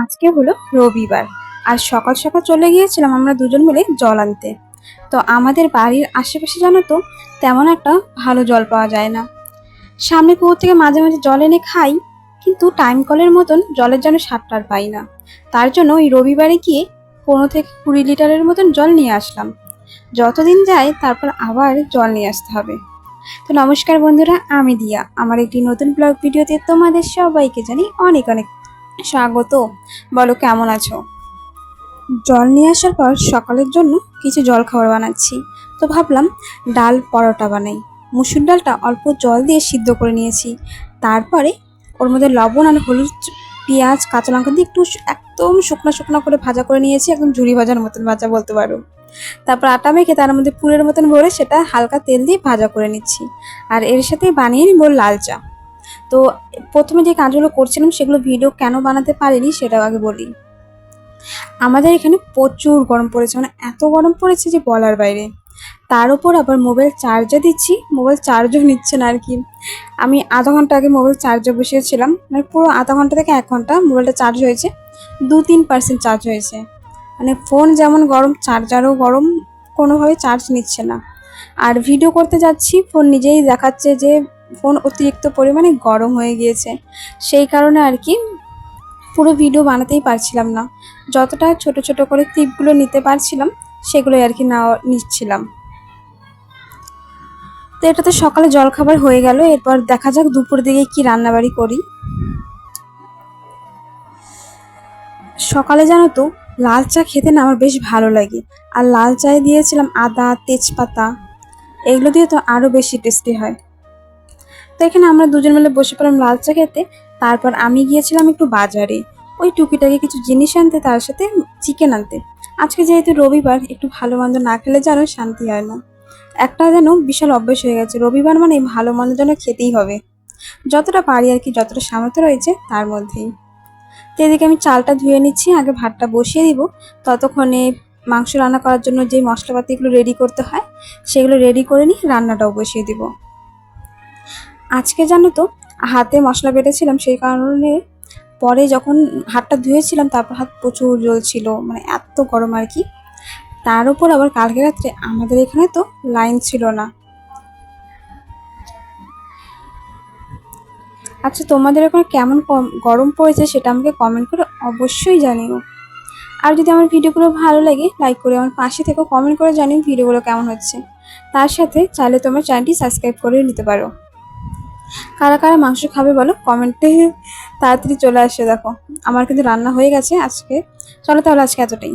আজকে হলো রবিবার। আর সকাল সকাল চলে গিয়েছিলাম আমরা দুজন মিলে জল আনতে। তো আমাদের বাড়ির আশেপাশে জানো তো, তেমন একটা ভালো জল পাওয়া যায় না। সামনে পুকুর থেকে মাঝে মাঝে জল এনে খাই, কিন্তু টাইম কলের মতন জলের যেন সারটার পাই না। তার জন্য ওই রবিবারে গিয়ে পনেরো থেকে কুড়ি লিটারের মতন জল নিয়ে আসলাম। যতদিন যায় তারপর আবার জল নিয়ে আসতে হবে। তো নমস্কার বন্ধুরা, আমি দিয়া। আমার একটি নতুন ব্লগ ভিডিওতে তোমাদের সবাইকে জানি অনেক অনেক স্বাগত। বলো, কেমন আছো? জল নিয়ে আসার পর সকালের জন্য কিছু জল খাবার বানাচ্ছি। তো ভাবলাম ডাল পরোটা বানাই। মুসুর ডালটা অল্প জল দিয়ে সিদ্ধ করে নিয়েছি। তারপরে ওর মধ্যে লবণ আর হলুদ, পেঁয়াজ, কাঁচা লঙ্কা দিয়ে একটু একদম শুকনো শুকনো করে ভাজা করে নিয়েছি, একদম ঝুড়ি ভাজার মতন ভাজা বলতে পারো। তারপর আটা মেখে তার মধ্যে পুরের মতন ভরে সেটা হালকা তেল দিয়ে ভাজা করে নিচ্ছি। আর এর সাথে বানিয়ে নিব লাল চা। তো প্রথমে যে কাজগুলো করছিলাম সেগুলো ভিডিও কেন বানাতে পারিনি সেটাও আগে বলি। আমাদের এখানে প্রচুর গরম পড়েছে মানে এত গরম পড়েছে যে বলার বাইরে। তার উপর আবার মোবাইল চার্জে দিচ্ছি মোবাইল চার্জও নিচ্ছে না আর কি। আমি আধা ঘণ্টা আগে মোবাইল চার্জে বসিয়েছিলাম মানে পুরো আধা ঘণ্টা থেকে এক ঘণ্টা মোবাইলটা চার্জ হয়েছে দু তিন পার্সেন্ট চার্জ হয়েছে। মানে ফোন যেমন গরম চার্জারও গরম, কোনোভাবে চার্জ নিচ্ছে না। আর ভিডিও করতে যাচ্ছি ফোন নিজেই দেখাচ্ছে যে ফোন অতিরিক্ত পরিমাণে গরম হয়ে গিয়েছে। সেই কারণে আর কি পুরো ভিডিও বানাতেই পারছিলাম না। যতটা ছোট ছোট করে ক্লিপগুলো নিতে পারছিলাম, সেগুলোই আর কি না নিচ্ছিলাম। তো এটা তো সকালে জলখাবার হয়ে গেল, এরপর দেখা যাক দুপুর দিকে কি রান্নাবাড়ি করি। সকালে জানো তো, লাল চা খেতে না আমার বেশ ভালো লাগে। আর লাল চায়ে দিয়েছিলাম আদা, তেজপাতা, এগুলো দিয়ে তো আরও বেশি টেস্টি হয়। তো এখানে আমরা দুজন মিলে বসে পড়লাম লাল চা খেতে। তারপর আমি গিয়েছিলাম একটু বাজারে। ওই টুকিটাকি কিছু জিনিস আনতে, তার সাথে চিকেন আনতে। আজকে যেহেতু রবিবার, একটু ভালো মন্দ না খেলে যেন শান্তি হয় না। একটা যেন বিশাল অভ্যেস হয়ে গেছে। রবিবার মানে ভালো মন্দ যেন খেতেই হবে। যতটা পারি আর কি, যতটা সামর্থ্য রয়েছে, তার মধ্যেই। তো এদিকে আমি চালটা ধুয়ে নিচ্ছি, আগে ভাতটা বসিয়ে দিব। ততক্ষণে মাংস রান্না করার জন্য যে মশলাপাতিগুলো রেডি করতে হয়, সেগুলো রেডি করে নিয়ে রান্নাটাও বসিয়ে দিব। আজকে জানো তো, হাতে মশলা বেটেছিলাম, সেই কারণে পরে যখন হাতটা ধুয়েছিলাম, তারপর হাত প্রচুর জ্বলছিল মানে এত গরম আর কি। তার উপর আবার কালকে রাত্রে আমাদের এখানে তো লাইন ছিল না। আচ্ছা তোমাদের ওখানে কেমন কম- গরম পড়েছে সেটা আমাকে কমেন্ট করে অবশ্যই জানিও। আর যদি আমার ভিডিওগুলো ভালো লাগে লাইক করে আমার পাশে থেকে কমেন্ট করে জানিও ভিডিওগুলো কেমন হচ্ছে। তার সাথে চাইলে তোমার চ্যানেলটি সাবস্ক্রাইব করে নিতে পারো। কারা কারা মাংস খাবে বলো? কমেন্টে তাড়াতাড়ি চলে আসে দেখো। আমার কিন্তু রান্না হয়ে গেছে আজকে। চলো তাহলে আজকে এতটাই।